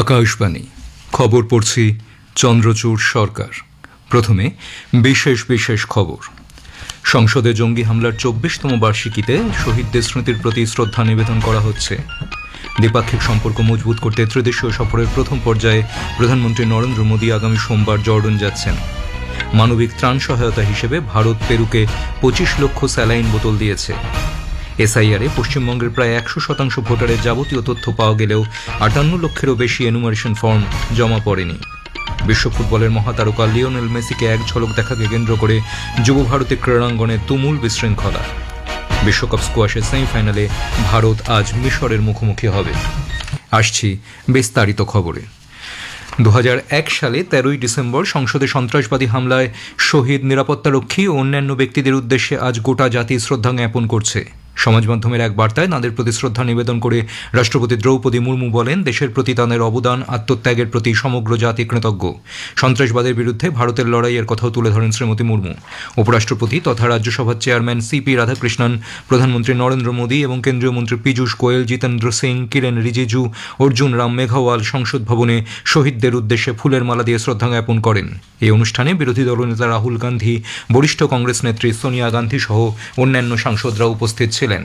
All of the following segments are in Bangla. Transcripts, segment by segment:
আকাশবাণী। খবর পড়ছি চন্দ্রচূড় সরকার। প্রথমে বিশেষ বিশেষ খবর। সংসদে জঙ্গি হামলার চব্বিশতম বার্ষিকীতে শহীদদের স্মৃতির প্রতি শ্রদ্ধা নিবেদন করা হচ্ছে। দ্বিপাক্ষিক সম্পর্ক মজবুত করতে ত্রিদেশীয় সফরের প্রথম পর্যায়ে প্রধানমন্ত্রী নরেন্দ্র মোদী আগামী সোমবার জর্ডন যাচ্ছেন। মানবিক ত্রাণ সহায়তা হিসেবে ভারত পেরুকে পঁচিশ লক্ষ স্যালাইন বোতল দিয়েছে। এসআইআরে পশ্চিমবঙ্গের প্রায় একশো শতাংশ ভোটারের যাবতীয় তথ্য পাওয়া গেলেও আটান্ন লক্ষেরও বেশি এনুমারেশন ফর্ম জমা পড়েনি। বিশ্ব ফুটবলের মহাতারকা লিওনেল মেসিকে এক ঝলক দেখাকে কেন্দ্র করে যুব ভারতের ক্রীড়াঙ্গনে তুমুল বিশৃঙ্খলা। বিশ্বকাপ স্কোয়াশের সেমিফাইনালে ভারত আজ মিশরের মুখোমুখি হবে। আসছি বিস্তারিত খবরে। দু হাজার এক সালে তেরোই ডিসেম্বর সংসদে সন্ত্রাসবাদী হামলায় শহীদ নিরাপত্তারক্ষী ও অন্যান্য ব্যক্তিদের উদ্দেশ্যে আজ গোটা জাতি শ্রদ্ধা জ্ঞাপন করছে। সমাজ মাধ্যমের এক বার্তায় তাঁদের প্রতি শ্রদ্ধা নিবেদন করে রাষ্ট্রপতি দ্রৌপদী মুর্মু বলেন, দেশের প্রতি তাঁদের অবদান, আত্মত্যাগের প্রতি সমগ্র জাতি কৃতজ্ঞ। সন্ত্রাসবাদের বিরুদ্ধে ভারতের লড়াইয়ের কথাও তুলে ধরেন শ্রীমতী মুর্মু। উপরাষ্ট্রপতি তথা রাজ্যসভার চেয়ারম্যান সিপি রাধাকৃষ্ণন, প্রধানমন্ত্রী নরেন্দ্র মোদী এবং কেন্দ্রীয় মন্ত্রী পীযূষ গোয়েল, জিতেন্দ্র সিং, কিরেন রিজিজু, অর্জুন রাম মেঘাওয়াল সংসদ ভবনে শহীদদের উদ্দেশ্যে ফুলের মালা দিয়ে শ্রদ্ধা জ্ঞাপন করেন। এই অনুষ্ঠানে বিরোধী দলনেতা রাহুল গান্ধী, বরিষ্ঠ কংগ্রেস নেত্রী সোনিয়া গান্ধী সহ অন্যান্য সাংসদরা উপস্থিত ছিলেন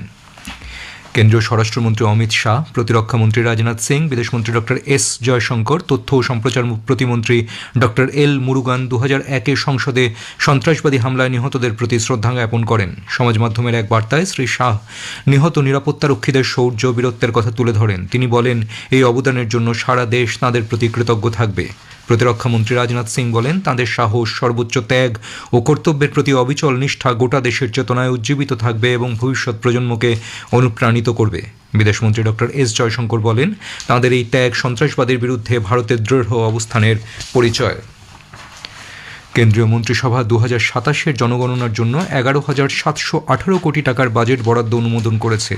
কেন্দ্রীয় স্বরাষ্ট্রমন্ত্রী অমিত শাহ প্রতিরক্ষামন্ত্রী রাজনাথ সিং বিদেশমন্ত্রী ডক্টর এস জয়শঙ্কর, তথ্য ও সম্প্রচার প্রতিমন্ত্রী ডক্টর এল মুরুগান দু হাজার একে সংসদে সন্ত্রাসবাদী হামলায় নিহতদের প্রতি শ্রদ্ধা জ্ঞাপন করেন। সমাজ মাধ্যমের এক বার্তায় শ্রী শাহ নিহত নিরাপত্তারক্ষীদের শৌর্য বীরত্বের কথা তুলে ধরেন। তিনি বলেন, এই অবদানের জন্য সারা দেশ তাঁদের প্রতি কৃতজ্ঞ থাকবে। প্রতিরক্ষামন্ত্রী রাজনাথ সিং বলেন, তাঁদের সাহস, সর্বোচ্চ ত্যাগ ও কর্তব্যের প্রতি অবিচল নিষ্ঠা গোটা দেশের চেতনায় উজ্জীবিত থাকবে এবং ভবিষ্যৎ প্রজন্মকে অনুপ্রাণিত করবে। বিদেশমন্ত্রী ডক্টর এস জয়শঙ্কর বলেন, তাঁদের এই ত্যাগ সন্ত্রাসবাদের বিরুদ্ধে ভারতের দৃঢ় অবস্থানের পরিচয়। কেন্দ্রীয় মন্ত্রিসভা দু হাজার সাতাশের জনগণনার জন্য এগারো হাজার সাতশো আঠারো কোটি টাকার বাজেট বরাদ্দ অনুমোদন করেছে।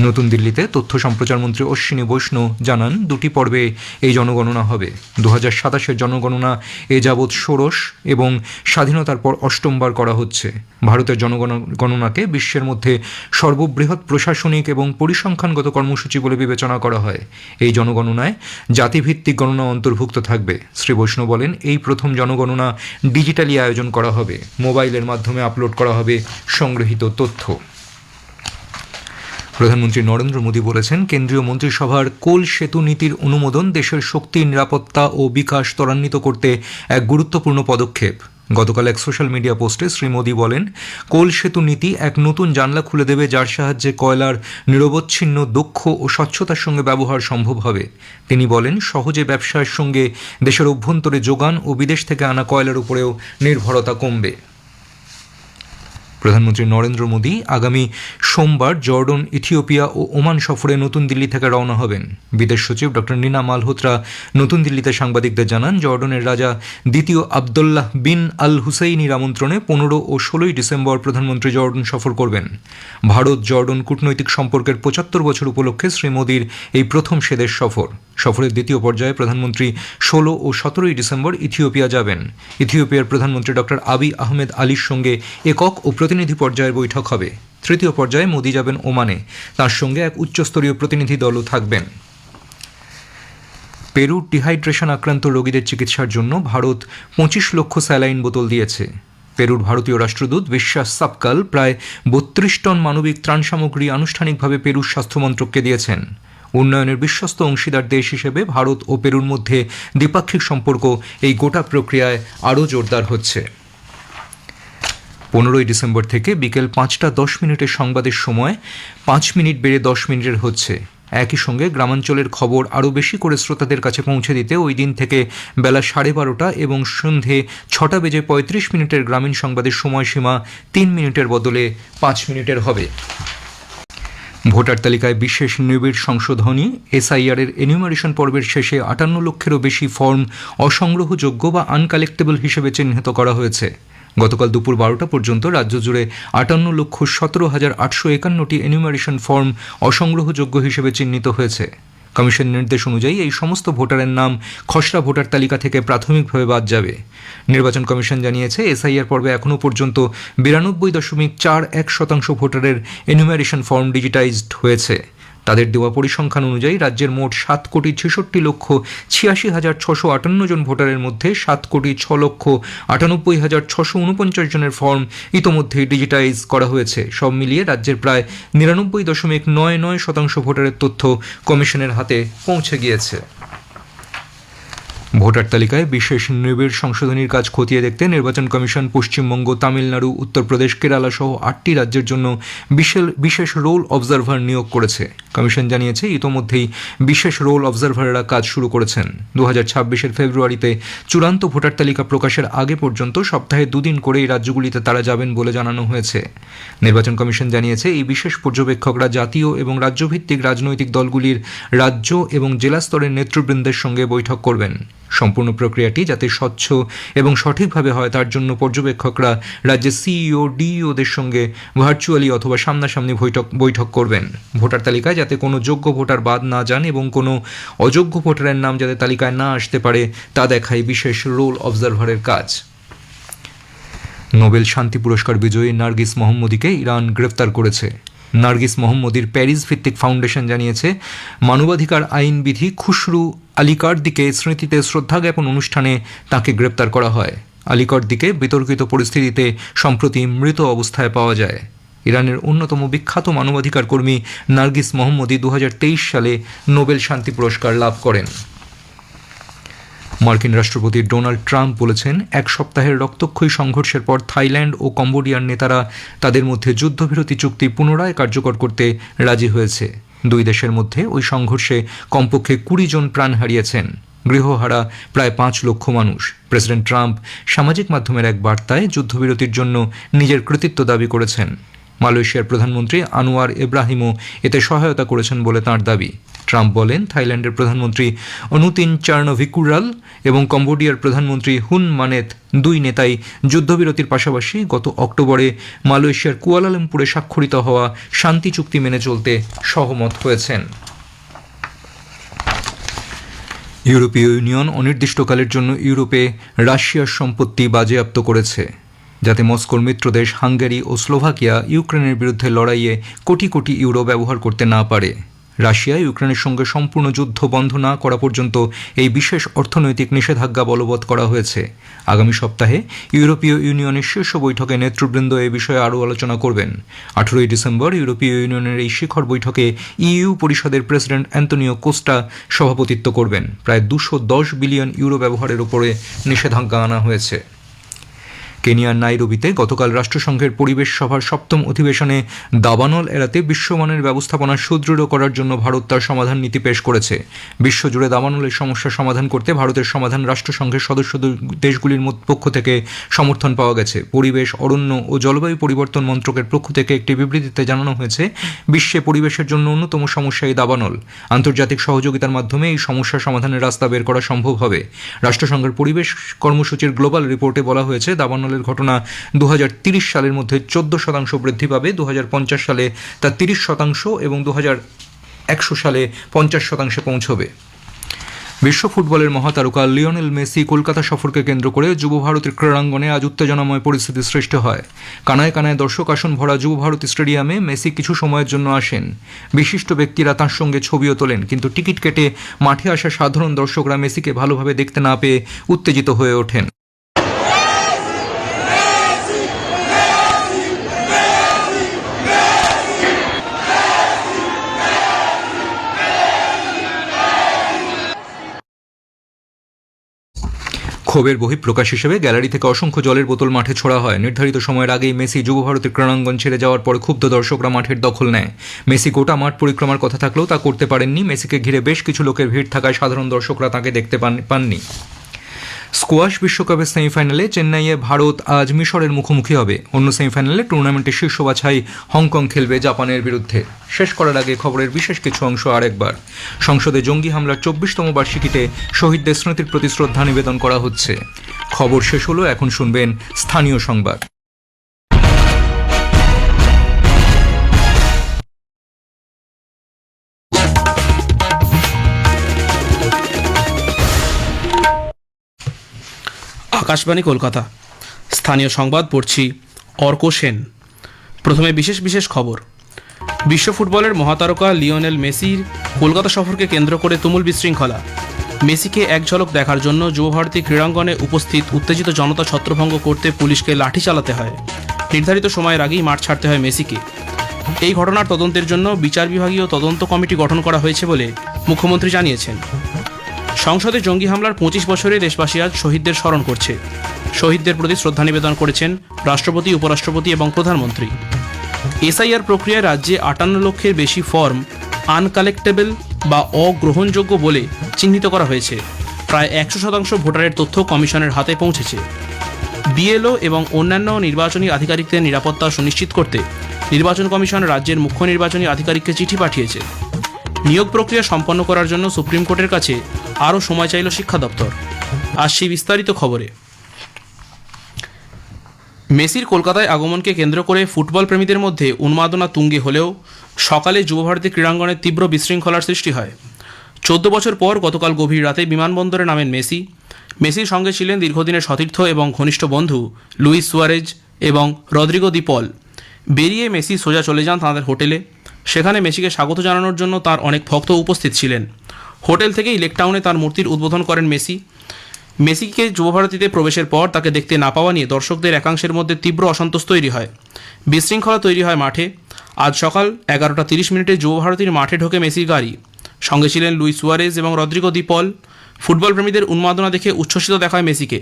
নতুন দিল্লিতে তথ্য সম্প্রচার মন্ত্রী অশ্বিনী বৈষ্ণব জানান, দুটি পর্বে এই জনগণনা হবে। দু হাজার সাতাশের জনগণনা এ যাবৎ ষোড়শ এবং স্বাধীনতার পর অষ্টমবার করা হচ্ছে। ভারতের জনগণনাকে বিশ্বের মধ্যে সর্ববৃহৎ প্রশাসনিক এবং পরিসংখ্যানগত কর্মসূচি বলে বিবেচনা করা হয়। এই জনগণনায় জাতিভিত্তিক গণনা অন্তর্ভুক্ত থাকবে। শ্রী বৈষ্ণব বলেন, এই প্রথম জনগণনা ডিজিটালি আয়োজন করা হবে। মোবাইলের মাধ্যমে আপলোড করা হবে সংগৃহীত তথ্য। প্রধানমন্ত্রী নরেন্দ্র মোদী বলেছেন, কেন্দ্রীয় মন্ত্রিসভার কোল সেতু নীতির অনুমোদন দেশের শক্তি নিরাপত্তা ও বিকাশ ত্বরান্বিত করতে এক গুরুত্বপূর্ণ পদক্ষেপ। গতকাল এক সোশ্যাল মিডিয়া পোস্টে শ্রী মোদী বলেন, কোল সেতু নীতি এক নতুন জানলা খুলে দেবে যার সাহায্যে কয়লার নিরবচ্ছিন্ন, দক্ষ ও স্বচ্ছতার সঙ্গে ব্যবহার সম্ভব হবে। তিনি বলেন, সহজে ব্যবসার সঙ্গে দেশের অভ্যন্তরে যোগান ও বিদেশ থেকে আনা কয়লার উপরেও নির্ভরতা কমবে। প্রধানমন্ত্রী নরেন্দ্র মোদী আগামী সোমবার জর্ডন, ইথিওপিয়া ও ওমান সফরে নতুন দিল্লি থেকে রওনা হবেন। বিদেশ সচিব ডক্টর নিনা মালহোত্রা নতুন দিল্লিতে সাংবাদিকদের জানান, জর্ডনের রাজা দ্বিতীয় আবদুল্লাহ বিন আল হুসাইনির আমন্ত্রণে পনেরো ও ষোলোই ডিসেম্বর প্রধানমন্ত্রী জর্ডন সফর করবেন। ভারত জর্ডন কূটনৈতিক সম্পর্কের পঁচাত্তর বছর উপলক্ষে শ্রী মোদীর এই প্রথম সেদেশ সফর। সফরের দ্বিতীয় পর্যায়ে প্রধানমন্ত্রী ষোলো ও সতেরোই ডিসেম্বর ইথিওপিয়া যাবেন। ইথিওপিয়ার প্রধানমন্ত্রী ডক্টর আবি আহমেদ আলীর সঙ্গে একক ও প্রতিনিধি পর্যায়ের বৈঠক হবে। তৃতীয় পর্যায়ে মোদি যাবেন ওমানে। তার সঙ্গে এক উচ্চস্তরীয় প্রতিনিধি দলও থাকবেন। পেরু ডিহাইড্রেশন আক্রান্ত রোগীদের চিকিৎসার জন্য ভারত পঁচিশ লক্ষ স্যালাইন বোতল দিয়েছে। পেরুর ভারতীয় রাষ্ট্রদূত বিশ্বাস সাপকাল প্রায় বত্রিশ টন মানবিক ত্রাণ সামগ্রী আনুষ্ঠানিকভাবে পেরুর স্বাস্থ্যমন্ত্রককে দিয়েছেন। উন্নয়নের বিশ্বস্ত অংশীদার দেশ হিসেবে ভারত ও পেরুর মধ্যে দ্বিপাক্ষিক সম্পর্ক এই গোটা প্রক্রিয়ায় আরও জোরদার হচ্ছে। পনেরোই ডিসেম্বর থেকে বিকেল পাঁচটা দশ মিনিটের সংবাদের সময় পাঁচ মিনিট বেড়ে দশ মিনিটের হচ্ছে। একই সঙ্গে গ্রামাঞ্চলের খবর আরও বেশি করে শ্রোতাদের কাছে পৌঁছে দিতে ওই দিন থেকে বেলা সাড়ে বারোটা এবং সন্ধে ছটা বেজে পঁয়ত্রিশ মিনিটের গ্রামীণ সংবাদের সময়সীমা তিন মিনিটের বদলে পাঁচ মিনিটের হবে। ভোটার তালিকায় বিশেষ নিবিড় সংশোধনী এসআইআর এর এনিউমারেশন পর্বের শেষে আটান্ন লক্ষেরও বেশি ফর্ম অসংগ্রহযোগ্য বা আনকালেক্টেবল হিসেবে চিহ্নিত করা হয়েছে। গতকাল দুপুর বারোটা পর্যন্ত রাজ্য জুড়ে আটান্ন লক্ষ সতেরো হাজার আটশো একান্নটি এনিউমারেশন ফর্ম অসংগ্রহযোগ্য হিসেবে চিহ্নিত হয়েছে। কমিশন নির্দেশ অনুযায়ী এই সমস্ত ভোটারের নাম খসড়া ভোটার তালিকা থেকে প্রাথমিকভাবে বাদ যাবে। নির্বাচন কমিশন জানিয়েছে, এসআইআর পর্বে এখনও পর্যন্ত বিরানব্বই দশমিক চার এক শতাংশ ভোটারের এনুমারেশন ফর্ম ডিজিটাইজড হয়েছে। তাদের দেওয়া পরিসংখ্যান অনুযায়ী রাজ্যের মোট সাত কোটি ছেষট্টি লক্ষ ছিয়াশি হাজার ছশো আটান্ন জন ভোটারের মধ্যে সাত কোটি ছ লক্ষ আটানব্বই হাজার ছশো উনপঞ্চাশ জনের ফর্ম ইতোমধ্যেই ডিজিটাইজ করা হয়েছে। সব মিলিয়ে রাজ্যের প্রায় নিরানব্বই দশমিক নয় নয় শতাংশ ভোটারের তথ্য কমিশনের হাতে পৌঁছে গিয়েছে। ভোটার তালিকায় বিশেষ নিবিড় সংশোধনীর কাজ খতিয়ে দেখতে নির্বাচন কমিশন পশ্চিমবঙ্গ, তামিলনাড়ু, উত্তরপ্রদেশ, কেরালা সহ আটটি রাজ্যের জন্য বিশেষ বিশেষ রোল অবজারভার নিয়োগ করেছে। কমিশন জানিয়েছে, ইতোমধ্যেই বিশেষ রোল অবজারভাররা কাজ শুরু করেছেন। দু হাজার ছাব্বিশের ফেব্রুয়ারিতে চূড়ান্ত ভোটার তালিকা প্রকাশের আগে পর্যন্ত সপ্তাহে দুদিন করে এই রাজ্যগুলিতে তারা যাবেন বলে জানানো হয়েছে। নির্বাচন কমিশন জানিয়েছে, এই বিশেষ পর্যবেক্ষকরা জাতীয় এবং রাজ্যভিত্তিক রাজনৈতিক দলগুলির রাজ্য এবং জেলা স্তরের নেতৃবৃন্দের সঙ্গে বৈঠক করবেন। সম্পূর্ণ প্রক্রিয়াটি যাতে স্বচ্ছ এবং সঠিকভাবে হয়, তার জন্য পর্যবেক্ষকরা রাজ্যের সিইও ডিইওদের সঙ্গে ভার্চুয়ালি অথবা সামনাসামনি বৈঠক বৈঠক করবেন। ভোটার তালিকায় যাতে কোনো যোগ্য ভোটার বাদ না যান এবং কোনো অযোগ্য ভোটারের নাম যাতে তালিকায় না আসতে পারে, তা দেখায় বিশেষ রোল অবজারভারের কাজ। নোবেল শান্তি পুরস্কার বিজয়ী নার্গিস মোহাম্মদীকে ইরান গ্রেফতার করেছে। নার্গিস মোহাম্মদীর প্যারিস ভিত্তিক ফাউন্ডেশন জানিয়েছে, মানবাধিকার আইন বিধি খুশরু আলিকার দিকে স্মৃতিতে শ্রদ্ধা জ্ঞাপন অনুষ্ঠানে তাকে গ্রেপ্তার করা হয়। আলিকর দিকে বিতর্কিত পরিস্থিতিতে সম্প্রতি মৃত অবস্থায় পাওয়া যায়। ইরানের অন্যতম বিখ্যাত মানবাধিকার কর্মী নার্গিস মোহাম্মদী দু হাজার তেইশ সালে নোবেল শান্তি পুরস্কার লাভ করেন। মার্কিন রাষ্ট্রপতি ডোনাল্ড ট্রাম্প বলেছেন, এক সপ্তাহের রক্তক্ষয়ী সংঘর্ষের পর থাইল্যান্ড ও কম্বোডিয়ার নেতারা তাদের মধ্যে যুদ্ধবিরতি চুক্তি পুনরায় কার্যকর করতে রাজি হয়েছে। দুই দেশের মধ্যে ওই সংঘর্ষে কমপক্ষে কুড়ি জন প্রাণ হারিয়েছেন। গৃহহারা প্রায় পাঁচ লক্ষ মানুষ। প্রেসিডেন্ট ট্রাম্প সামাজিক মাধ্যমের এক বার্তায় যুদ্ধবিরতির জন্য নিজের কৃতিত্ব দাবি করেছেন। মালয়েশিয়ার প্রধানমন্ত্রী আনোয়ার ইব্রাহিমও এতে সহায়তা করেছেন বলে তাঁর দাবি। ট্রাম্প বলেন, থাইল্যান্ডের প্রধানমন্ত্রী অনুতিন চার্নভিকুরাল এবং কম্বোডিয়ার প্রধানমন্ত্রী হুন মানেত, দুই নেতাই যুদ্ধবিরতির পাশাপাশি গত অক্টোবরে মালয়েশিয়ার কুয়ালালামপুরে স্বাক্ষরিত হওয়া শান্তি চুক্তি মেনে চলতে সহমত হয়েছেন। ইউরোপীয় ইউনিয়ন অনির্দিষ্টকালের জন্য ইউরোপে রাশিয়ার সম্পত্তি বাজেয়াপ্ত করেছে, যাতে মস্কোর মিত্রদেশ হাঙ্গেরি ও স্লোভাকিয়া ইউক্রেনের বিরুদ্ধে লড়াইয়ে কোটি কোটি ইউরো ব্যবহার করতে না পারে। রাশিয়া ইউক্রেনের সঙ্গে সম্পূর্ণ যুদ্ধ বন্ধ না করা পর্যন্ত এই বিশেষ অর্থনৈতিক নিষেধাজ্ঞা বলবৎ করা হয়েছে। আগামী সপ্তাহে ইউরোপীয় ইউনিয়নের শীর্ষ বৈঠকে নেতৃবৃন্দ এ বিষয়ে আরও আলোচনা করবেন। আঠেরোই ডিসেম্বর ইউরোপীয় ইউনিয়নের এই শিখর বৈঠকে ইইউ পরিষদের প্রেসিডেন্ট অ্যান্তনিও কোস্টা সভাপতিত্ব করবেন। প্রায় দুশো দশ বিলিয়ন ইউরো ব্যবহারের উপরে নিষেধাজ্ঞা আনা হয়েছে। কেনিয়ার নাইরোবিতে গতকাল রাষ্ট্রসংঘের পরিবেশ সভার সপ্তম অধিবেশনে দাবানল এড়াতে বিশ্বমানের ব্যবস্থাপনা সুদৃঢ় করার জন্য ভারত তার সমাধান নীতি পেশ করেছে। বিশ্বজুড়ে দাবানলের সমস্যা সমাধান করতে ভারতের সমাধান রাষ্ট্রসংঘের সদস্য দেশগুলির পক্ষ থেকে সমর্থন পাওয়া গেছে। পরিবেশ, অরণ্য ও জলবায়ু পরিবর্তন মন্ত্রকের পক্ষ থেকে একটি বিবৃতিতে জানানো হয়েছে, বিশ্বে পরিবেশের জন্য অন্যতম সমস্যা এই দাবানল। আন্তর্জাতিক সহযোগিতার মাধ্যমে এই সমস্যা সমাধানের রাস্তা বের করা সম্ভব হবে। রাষ্ট্রসংঘের পরিবেশ কর্মসূচির গ্লোবাল রিপোর্টে বলা হয়েছে দাবানলের ঘটনা দু সালের মধ্যে চোদ্দ শতাংশ বৃদ্ধি পাবে। দু হাজার পঞ্চাশ সালে তা তিরিশ শতাংশ এবং দু একশো সালে পঞ্চাশ শতাংশে পৌঁছবে। বিশ্ব ফুটবলের মহাতারকা লিওনেল মেসি কলকাতা সফরকে কেন্দ্র করে যুব ভারতীর ক্রীড়াঙ্গনে আজ উত্তেজনাময় পরিস্থিতি সৃষ্টি হয়। কানায় কানায় দর্শক আসন ভরা যুব ভারতী স্টেডিয়ামে মেসি কিছু সময়ের জন্য আসেন। বিশিষ্ট ব্যক্তিরা তার সঙ্গে ছবিও তোলেন, কিন্তু টিকিট কেটে মাঠে আসা সাধারণ দর্শকরা মেসিকে ভালোভাবে দেখতে না পেয়ে উত্তেজিত হয়ে ওঠেন। ক্ষোভের বহিঃপ্রকাশ হিসেবে গ্যালারি থেকে অসংখ্য জলের বোতল মাঠে ছোড়া হয়। নির্ধারিত সময়ের আগেই মেসি যুব ভারতের ক্রীড়াঙ্গন ছেড়ে যাওয়ার পর ক্ষুব্ধ দর্শকরা মাঠের দখল নেয়। মেসি গোটা মাঠ পরিক্রমার কথা থাকলেও তা করতে পারেননি। মেসিকে ঘিরে বেশ কিছু লোকের ভিড় থাকায় সাধারণ দর্শকরা তাকে দেখতে পান পাননি। স্কোয়াশ বিশ্বকাপের সেমিফাইনালে চেন্নাইয়ে ভারত আজ মিশরের মুখোমুখি হবে। অন্য সেমিফাইনালে টুর্নামেন্টের শীর্ষ বাছাই হংকং খেলবে জাপানের বিরুদ্ধে। শেষ করার আগে খবরের বিশেষ কিছু অংশ আরেকবার। সংসদে জঙ্গি হামলার চব্বিশতম বার্ষিকীতে শহীদদের স্মৃতির প্রতি শ্রদ্ধা নিবেদন করা হচ্ছে। খবর শেষ হলো, এখন শুনবেন স্থানীয় সংবাদ। আকাশবাণী কলকাতা। স্থানীয় সংবাদ পড়ছি অর্ক সেন। প্রথমে বিশেষ বিশেষ খবর। বিশ্ব ফুটবলের মহাতারকা লিওনেল মেসির কলকাতা সফরকে কেন্দ্র করে তুমুল বিশৃঙ্খলা। মেসিকে এক ঝলক দেখার জন্য যুবভারতী ক্রীড়াঙ্গনে উপস্থিত উত্তেজিত জনতা ছত্রভঙ্গ করতে পুলিশকে লাঠি চালাতে হয়। নির্ধারিত সময়ের আগেই মাঠ ছাড়তে হয় মেসিকে। এই ঘটনার তদন্তের জন্য বিচার বিভাগীয় তদন্ত কমিটি গঠন করা হয়েছে বলে মুখ্যমন্ত্রী জানিয়েছেন। সংসদে জঙ্গি হামলার পঁচিশ বছরে দেশবাসী আজ শহীদদের স্মরণ করছে। শহীদদের প্রতি শ্রদ্ধা নিবেদন করেছেন রাষ্ট্রপতি, উপরাষ্ট্রপতি এবং প্রধানমন্ত্রী। এসআইআর প্রক্রিয়ায় রাজ্যে আটান্ন লক্ষের বেশি ফর্ম আনকালেক্টেবল বা অগ্রহণযোগ্য বলে চিহ্নিত করা হয়েছে। প্রায় একশো শতাংশ ভোটারের তথ্য কমিশনের হাতে পৌঁছেছে। বিএলও এবং অন্যান্য নির্বাচনী আধিকারিকদের নিরাপত্তা সুনিশ্চিত করতে নির্বাচন কমিশন রাজ্যের মুখ্য নির্বাচনী আধিকারিককে চিঠি পাঠিয়েছে। নিয়োগ প্রক্রিয়া সম্পন্ন করার জন্য সুপ্রিম কোর্টের কাছে আরও সময় চাইল শিক্ষা দপ্তর। আসছি বিস্তারিত খবরে। মেসির কলকাতায় আগমনকে কেন্দ্র করে ফুটবল প্রেমীদের মধ্যে উন্মাদনা তুঙ্গে হলেও সকালে যুবভারতী ক্রীড়াঙ্গনে তীব্র বিশৃঙ্খলার সৃষ্টি হয়। চোদ্দ বছর পর গতকাল গভীর রাতে বিমানবন্দরে নামেন মেসি। মেসির সঙ্গে ছিলেন দীর্ঘদিনের সতীর্থ এবং ঘনিষ্ঠ বন্ধু লুইস সুয়ারেজ এবং রদ্রিগো দিপল বেরিয়ে মেসি সোজা চলে যান তাঁদের হোটেলে। সেখানে মেসিকে স্বাগত জানানোর জন্য তার অনেক ভক্ত উপস্থিত ছিলেন। হোটেল থেকেই লেকটাউনে তার মূর্তির উদ্বোধন করেন মেসি। মেসিকে যুবভারতীতে প্রবেশের পর তাকে দেখতে না পাওয়া নিয়ে দর্শকদের একাংশের মধ্যে তীব্র অসন্তোষ তৈরি হয়। বিশৃঙ্খলা তৈরি হয় মাঠে। আজ সকাল এগারোটা তিরিশ মিনিটে যুবভারতীর মাঠে ঢোকে মেসির গাড়ি। সঙ্গে ছিলেন লুই সুয়ারেজ এবং রদ্রিগো দিপল ফুটবল প্রেমীদের উন্মাদনা দেখে উচ্ছ্বসিত দেখায় মেসিকে।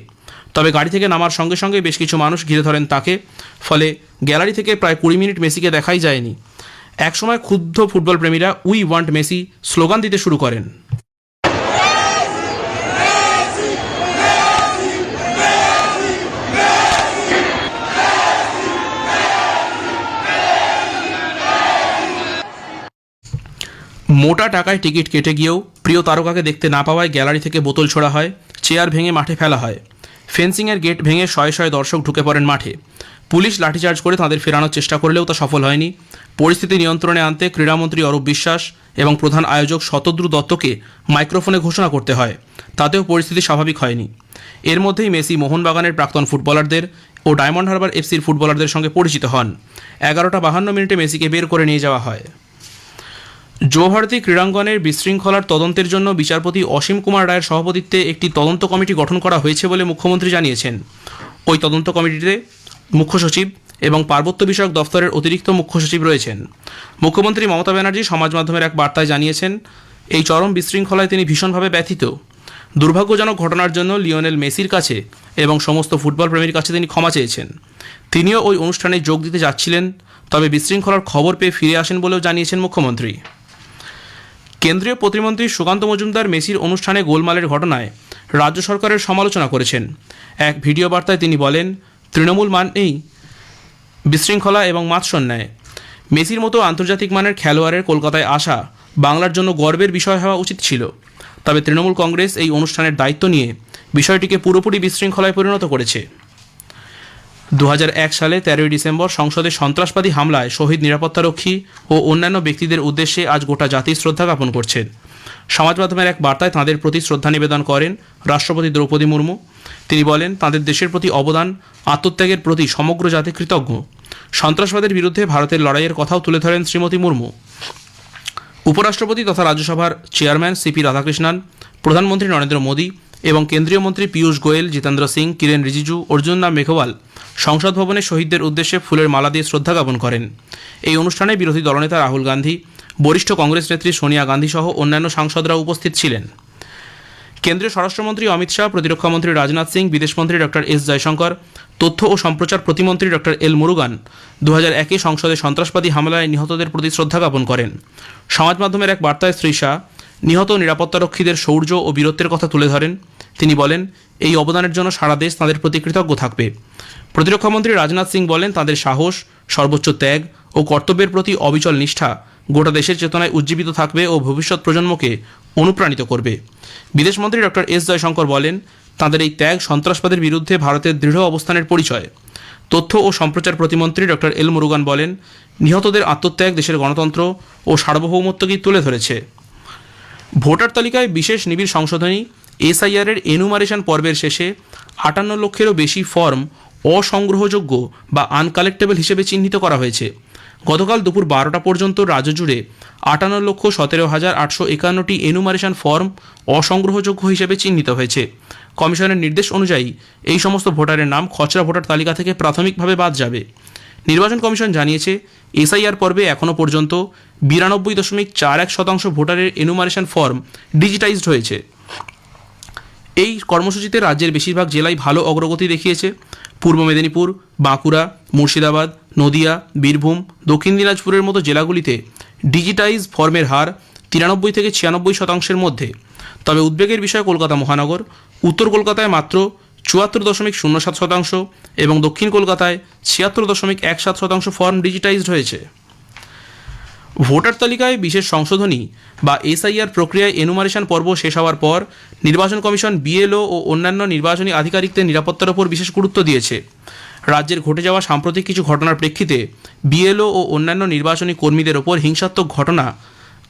তবে গাড়ি থেকে নামার সঙ্গে সঙ্গে বেশ কিছু মানুষ ঘিরে ধরেন তাকে। ফলে গ্যালারি থেকে প্রায় কুড়ি মিনিট মেসিকে দেখাই যায়নি। একসময় ক্ষুব্ধ ফুটবল প্রেমীরা উই ওয়ান্ট মেসি স্লোগান দিতে শুরু করেন। মোটা টাকায় টিকিট কেটে গিয়েও প্রিয় তারকাকে দেখতে না পাওয়ায় গ্যালারি থেকে বোতল ছোড়া হয়, চেয়ার ভেঙে মাঠে ফেলা হয়। ফেন্সিংয়ের গেট ভেঙে শয়ে শয়ে দর্শক ঢুকে পড়েন মাঠে। পুলিশ লাঠিচার্জ করে তাদের ফেরানোর চেষ্টা করলেও তা সফল হয়নি। পরিস্থিতি নিয়ন্ত্রণে আনতে ক্রীড়ামন্ত্রী অরূপ বিশ্বাস এবং প্রধান আয়োজক শতদ্রু দত্তকে মাইক্রোফোনে ঘোষণা করতে হয়। তাতেও পরিস্থিতি স্বাভাবিক হয়নি। এর মধ্যেই মেসি মোহনবাগানের প্রাক্তন ফুটবলারদের ও ডায়মন্ড হারবার এফসির ফুটবলারদের সঙ্গে পরিচিত হন। এগারোটা বাহান্ন মিনিটে মেসিকে বের করে নিয়ে যাওয়া হয়। যুবভারতী ক্রীড়াঙ্গনের বিশৃঙ্খলার তদন্তের জন্য বিচারপতি অসীম কুমার রায়ের সভাপতিত্বে একটি তদন্ত কমিটি গঠন করা হয়েছে বলে মুখ্যমন্ত্রী জানিয়েছেন। ওই তদন্ত কমিটিতে মুখ্য সচিব এবং পার্বত্য বিষয়ক দফতরের অতিরিক্ত মুখ্য সচিব রয়েছেন। মুখ্যমন্ত্রী মমতা ব্যানার্জি সমাজ মাধ্যমের এক বার্তায় জানিয়েছেন, এই চরম বিশৃঙ্খলায় তিনি ভীষণভাবে ব্যথিত। দুর্ভাগ্যজনক ঘটনার জন্য লিওনেল মেসির কাছে এবং সমস্ত ফুটবল প্রেমীর কাছে তিনি ক্ষমা চেয়েছেন। তিনিও ওই অনুষ্ঠানে যোগ দিতে যাচ্ছিলেন, তবে বিশৃঙ্খলার খবর পেয়ে ফিরে আসেন বলেও জানিয়েছেন মুখ্যমন্ত্রী। কেন্দ্রীয় প্রতিমন্ত্রী সুকান্ত মজুমদার মেসির অনুষ্ঠানে গোলমালের ঘটনায় রাজ্য সরকারের সমালোচনা করেছেন। এক ভিডিও বার্তায় তিনি বলেন, তৃণমূল মানেই বিশৃঙ্খলা এবং মাৎসন্যায় মেসির মতো আন্তর্জাতিক মানের খেলোয়াড়ের কলকাতায় আসা বাংলার জন্য গর্বের বিষয় হওয়া উচিত ছিল। তবে তৃণমূল কংগ্রেস এই অনুষ্ঠানের দায়িত্ব নিয়ে বিষয়টিকে পুরোপুরি বিশৃঙ্খলায় পরিণত করেছে। দু হাজার এক সালে তেরোই ডিসেম্বর সংসদে সন্ত্রাসবাদী হামলায় শহীদ নিরাপত্তারক্ষী ও অন্যান্য ব্যক্তিদের উদ্দেশ্যে আজ গোটা জাতি শ্রদ্ধা জ্ঞাপন করছেন। সমাজ মাধ্যমের এক বার্তায় তাঁদের প্রতি শ্রদ্ধা নিবেদন করেন রাষ্ট্রপতি দ্রৌপদী মুর্মু। তিনি বলেন, তাঁদের দেশের প্রতি অবদান, আত্মত্যাগের প্রতি সমগ্র জাতি কৃতজ্ঞ। সন্ত্রাসবাদের বিরুদ্ধে ভারতের লড়াইয়ের কথাও তুলে ধরেন শ্রীমতী মুর্মু। উপরাষ্ট্রপতি তথা রাজ্যসভার চেয়ারম্যান সিপি রাধাকৃষ্ণন, প্রধানমন্ত্রী নরেন্দ্র মোদী এবং কেন্দ্রীয় মন্ত্রী পীয়ূষ গোয়েল, জিতেন্দ্র সিং, কিরেন রিজিজু অর্জুন রাম মেঘওয়াল সংসদ ভবনে শহীদদের উদ্দেশ্যে ফুলের মালা দিয়ে শ্রদ্ধা জ্ঞাপন করেন। এই অনুষ্ঠানে বিরোধী দলনেতা রাহুল গান্ধী, বরিষ্ঠ কংগ্রেস নেত্রী সোনিয়া গান্ধী সহ অন্যান্য সাংসদরা উপস্থিত ছিলেন। কেন্দ্রীয় স্বরাষ্ট্রমন্ত্রী অমিত শাহ প্রতিরক্ষামন্ত্রী রাজনাথ সিং, বিদেশমন্ত্রী ডক্টর এস. জয়শঙ্কর, তথ্য ও সম্প্রচার প্রতিমন্ত্রী ডক্টর এল. মুরুগান দু হাজার একে সংসদে সন্ত্রাসবাদী হামলায় নিহতদের প্রতি শ্রদ্ধা জ্ঞাপন করেন। সমাজ মাধ্যমের এক বার্তায় শ্রী শাহ, নিহত নিরাপত্তারক্ষীদের শৌর্য ও বীরত্বের কথা তুলে ধরেন। তিনি বলেন, এই অবদানের জন্য সারা দেশ তাঁদের প্রতি কৃতজ্ঞ থাকবে। প্রতিরক্ষামন্ত্রী রাজনাথ সিং বলেন, তাদের সাহস, সর্বোচ্চ ত্যাগ ও কর্তব্যের প্রতি অবিচল নিষ্ঠা গোটা দেশের চেতনায় উজ্জীবিত থাকবে ও ভবিষ্যৎ প্রজন্মকে অনুপ্রাণিত করবে। বিদেশমন্ত্রী ডক্টর এস জয়শঙ্কর বলেন, তাদের এই ত্যাগ সন্ত্রাসবাদের বিরুদ্ধে ভারতের দৃঢ় অবস্থানের পরিচয়। তথ্য ও সম্প্রচার প্রতিমন্ত্রী ডক্টর এল মুরুগান বলেন, নিহতদের আত্মত্যাগ দেশের গণতন্ত্র ও সার্বভৌমত্বকেই তুলে ধরেছে। ভোটার তালিকায় বিশেষ নিবিড় সংশোধনী এসআইআরের এনুমারেশন পর্বের শেষে আটান্ন লক্ষেরও বেশি ফর্ম অসংগ্রহযোগ্য বা আনকালেক্টেবল হিসেবে চিহ্নিত করা হয়েছে। গতকাল দুপুর বারোটা পর্যন্ত রাজ্য জুড়ে আটান্ন লক্ষ সতেরো হাজার আটশো একান্নটি এনুমারেশন ফর্ম অসংগ্রহযোগ্য হিসেবে চিহ্নিত হয়েছে। কমিশনের নির্দেশ অনুযায়ী এই সমস্ত ভোটারের নাম, খসড়া ভোটার তালিকা থেকে প্রাথমিকভাবে বাদ যাবে। নির্বাচন কমিশন জানিয়েছে, এসআইআর পর্বে এখনও পর্যন্ত বিরানব্বই দশমিক চার এক শতাংশ ভোটারের এনুমারেশন ফর্ম ডিজিটাইজড হয়েছে। এই কর্মসূচিতে রাজ্যের বেশিরভাগ জেলায় ভালো অগ্রগতি দেখিয়েছে। পূর্ব মেদিনীপুর, বাঁকুড়া, মুর্শিদাবাদ, নদিয়া, বীরভূম, দক্ষিণ দিনাজপুরের মতো জেলাগুলিতে ডিজিটাইজ ফর্মের হার তিরানব্বই থেকে ছিয়ানব্বই শতাংশের মধ্যে। তবে উদ্বেগের বিষয় কলকাতা মহানগর। উত্তর কলকাতায় মাত্র চুয়াত্তর দশমিক শূন্য সাত শতাংশ এবং দক্ষিণ কলকাতায় ছিয়াত্তর দশমিক এক সাত শতাংশ ফর্ম ডিজিটাইজড হয়েছে। ভোটার তালিকায় বিশেষ সংশোধনী বা এসআইআর প্রক্রিয়ায় এনুমারেশন পর্ব শেষ হওয়ার পর নির্বাচন কমিশন বিএলও ও অন্যান্য নির্বাচনী আধিকারিকদের নিরাপত্তার উপর বিশেষ গুরুত্ব দিয়েছে। রাজ্যের ঘটে যাওয়া সাম্প্রতিক কিছু ঘটনার প্রেক্ষিতে বিএলও ও অন্যান্য নির্বাচনী কর্মীদের ওপর হিংসাত্মক ঘটনা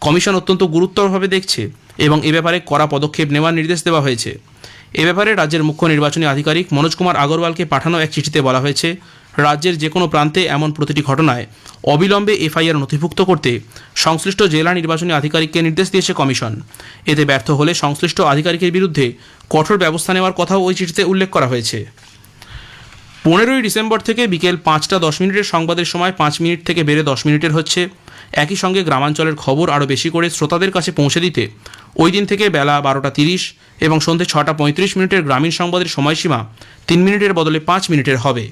কমিশন অত্যন্ত গুরুত্বভাবে দেখছে এবং এ ব্যাপারে কড়া পদক্ষেপ নেওয়ার নির্দেশ দেওয়া হয়েছে। এ ব্যাপারে রাজ্যের মুখ্য নির্বাচনী আধিকারিক মনোজ কুমার আগরওয়ালকে পাঠানো এক চিঠিতে বলা হয়েছে। রাজ্যের যে কোনো প্রান্তে এমন প্রতিটি ঘটনায় অবিলম্বে এফআইআর নথিভুক্ত করতে সংশ্লিষ্ট জেলা নির্বাচনী আধিকারিককে নির্দেশ দিয়েছে কমিশন। এতে ব্যর্থ হলে সংশ্লিষ্ট আধিকারিকের বিরুদ্ধে কঠোর ব্যবস্থা নেওয়ার কথাও ওই চিঠিতে উল্লেখ করা হয়েছে। পনেরোই ডিসেম্বর থেকে বিকেল পাঁচটা দশ মিনিটের সংবাদের সময় পাঁচ মিনিট থেকে বেড়ে দশ মিনিটের হচ্ছে। একই সঙ্গে গ্রামাঞ্চলের খবর আরও বেশি করে শ্রোতাদের কাছে পৌঁছে দিতে ওই দিন থেকে বেলা বারোটা তিরিশ এবং সন্ধ্যে ছটা পঁয়ত্রিশ মিনিটের গ্রামীণ সংবাদের সময়সীমা তিন মিনিটের বদলে পাঁচ মিনিটের হবে।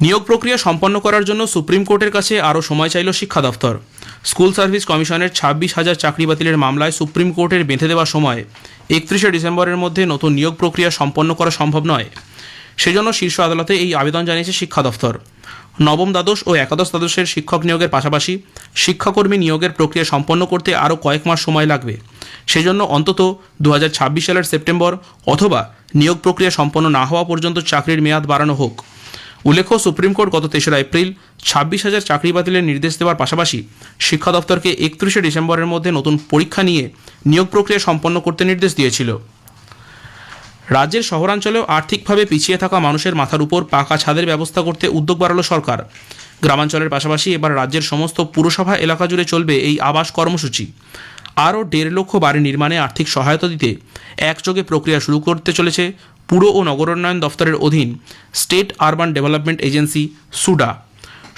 নিয়োগ প্রক্রিয়া সম্পন্ন করার জন্য সুপ্রিম কোর্টের কাছে আরও সময় চাইল শিক্ষা দফতর। স্কুল সার্ভিস কমিশনের ছাব্বিশ হাজার চাকরি বাতিলের মামলায় সুপ্রিম কোর্টের বেঁধে দেওয়া সময় একত্রিশে ডিসেম্বরের মধ্যে নতুন নিয়োগ প্রক্রিয়া সম্পন্ন করা সম্ভব নয়। সেজন্য শীর্ষ আদালতে এই আবেদন জানিয়েছে শিক্ষা দফতর। নবম দ্বাদশ ও একাদশ দ্বাদশের শিক্ষক নিয়োগের পাশাপাশি শিক্ষাকর্মী নিয়োগের প্রক্রিয়া সম্পন্ন করতে আরও কয়েক মাস সময় লাগবে। সেজন্য অন্তত দু হাজার ছাব্বিশ সালের সেপ্টেম্বর অথবা নিয়োগ প্রক্রিয়া সম্পন্ন না হওয়া পর্যন্ত চাকরির মেয়াদ বাড়ানো হোক। উল্লেখ্য, সুপ্রিম কোর্ট গত তেসরা এপ্রিল ছাব্বিশ হাজার চাকরি বাতিলের নির্দেশ দেওয়ার পাশাপাশি শিক্ষা দপ্তরকে একত্রিশে ডিসেম্বরের মধ্যে নতুন পরীক্ষা নিয়ে নিয়োগ প্রক্রিয়া সম্পন্ন করতে নির্দেশ দিয়েছিল। রাজ্যের শহরাঞ্চলেও আর্থিকভাবে পিছিয়ে থাকা মানুষের মাথার উপর পাকা ছাদের ব্যবস্থা করতে উদ্যোগ বাড়ালো সরকার। গ্রামাঞ্চলের পাশাপাশি এবার রাজ্যের সমস্ত পুরসভা এলাকা জুড়ে চলবে এই আবাস কর্মসূচি। আরও দেড় লক্ষ বাড়ি নির্মাণে আর্থিক সহায়তা দিতে একযোগে প্রক্রিয়া শুরু করতে চলেছে পুর ও নগরোন্নয়ন দফতরের অধীন state urban development agency, SUDA.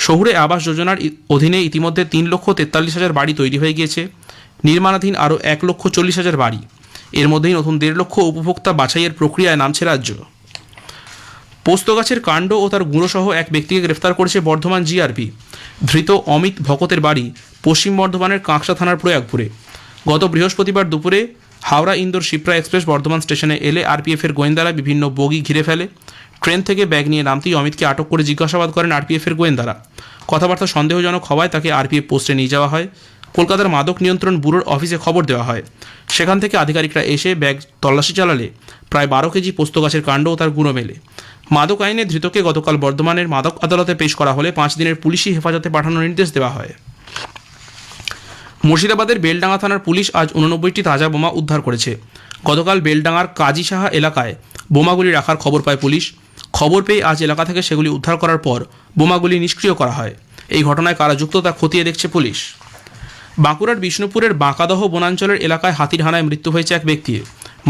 শহুরে আবাস যোজনার অধীনে ইতিমধ্যে তিন লক্ষ তেতাল্লিশ হাজার বাড়ি তৈরি হয়ে গিয়েছে। নির্মাণাধীন আরও এক লক্ষ চল্লিশ হাজার বাড়ি। এর মধ্যেই নতুন দেড় লক্ষ উপভোক্তা বাছাইয়ের প্রক্রিয়ায় নামছে রাজ্য। পোস্তগাছের কাণ্ড ও তার গুঁড়োসহ এক ব্যক্তিকে গ্রেফতার করেছে বর্ধমান জিআরপি ধৃত অমিত ভকতের বাড়ি পশ্চিম বর্ধমানের কাঁকসা থানার প্রয়াগপুরে। গত বৃহস্পতিবার দুপুরে হাওড়া ইন্দোর শিপ্রা এক্সপ্রেস বর্ধমান স্টেশনে এলে আরপিএফের গোয়েন্দারা বিভিন্ন বগি ঘিরে ফেলে। ট্রেন থেকে ব্যাগ নিয়ে নামতেই অমিতকে আটক করে জিজ্ঞাসাবাদ করেন আরপিএফের গোয়েন্দারা। কথাবার্তা সন্দেহজনক হওয়ায় তাকে আরপিএফ পোস্টে নিয়ে যাওয়া হয়। কলকাতার মাদক নিয়ন্ত্রণ ব্যুরোর অফিসে খবর দেওয়া হয়। সেখান থেকে আধিকারিকরা এসে ব্যাগ তল্লাশি চালালে। প্রায় বারো কেজি পোস্ত গাছের কাণ্ড ও তার গুঁড়ো মেলে। মাদক আইনে ধৃতকে গতকাল বর্ধমানের মাদক আদালতে পেশ করা হলে পাঁচ দিনের পুলিশি হেফাজতে পাঠানোর নির্দেশ দেওয়া হয়। মুর্শিদাবাদের বেলডাঙ্গা থানার পুলিশ আজ উননব্বইটি তাজা বোমা উদ্ধার করেছে। গতকাল বেলডাঙ্গার কাজী সাহা এলাকায় বোমাগুলি রাখার খবর পায় পুলিশ। খবর পেয়ে আজ এলাকা থেকে সেগুলি উদ্ধার করার পর বোমাগুলি নিষ্ক্রিয় করা হয়। এই ঘটনায় কারা যুক্ত তা খতিয়ে দেখছে পুলিশ। বাঁকুড়ার বিষ্ণুপুরের বাঁকাদহ বনাঞ্চলের এলাকায় হাতির হানায় মৃত্যু হয়েছে এক ব্যক্তির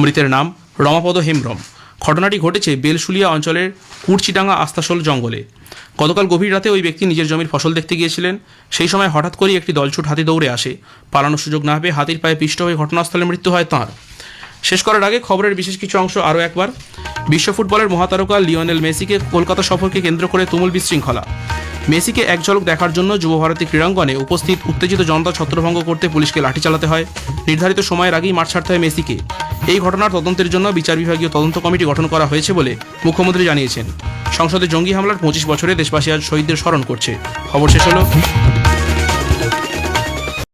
মৃতের নাম রমাপদ হেমব্রম। ঘটনাটি ঘটেছে বেলসুলিয়া অঞ্চলের কুর্চিডাঙ্গা আস্তাসোল জঙ্গলে। গতকাল গভীর রাতে ওই ব্যক্তি নিজের জমির ফসল দেখতে গিয়েছিলেন। সেই সময় হঠাৎ করেই একটি দলছুট হাতি দৌড়ে আসে। পালানোর সুযোগ না পেয়ে হাতির পায়ে পিষ্ট হয়ে ঘটনাস্থলে মৃত্যু হয় তাঁর। শেষ করার আগে খবরের বিশেষ কিছু অংশ আরও একবার। বিশ্ব ফুটবলের মহাতারকা লিওনেল মেসিকে কলকাতা সফরকে কেন্দ্র করে তুমুল বিশৃঙ্খলা। মেসিকে এক ঝলক দেখার জন্য যুবভারতী ক্রীড়াঙ্গনে উপস্থিত উত্তেজিত জনতা ছত্রভঙ্গ করতে পুলিশকে লাঠি চালাতে হয়। নির্ধারিত সময়ের আগেই মাঠ ছাড়তে হয় মেসিকে। এই ঘটনার তদন্তের জন্য বিচার বিভাগীয় তদন্ত কমিটি গঠন করা হয়েছে বলে মুখ্যমন্ত্রী জানিয়েছেন। সংসদে জঙ্গি হামলার পঁচিশ বছরে দেশবাসী আজ শহীদদের স্মরণ করছে। খবর শেষ হলো।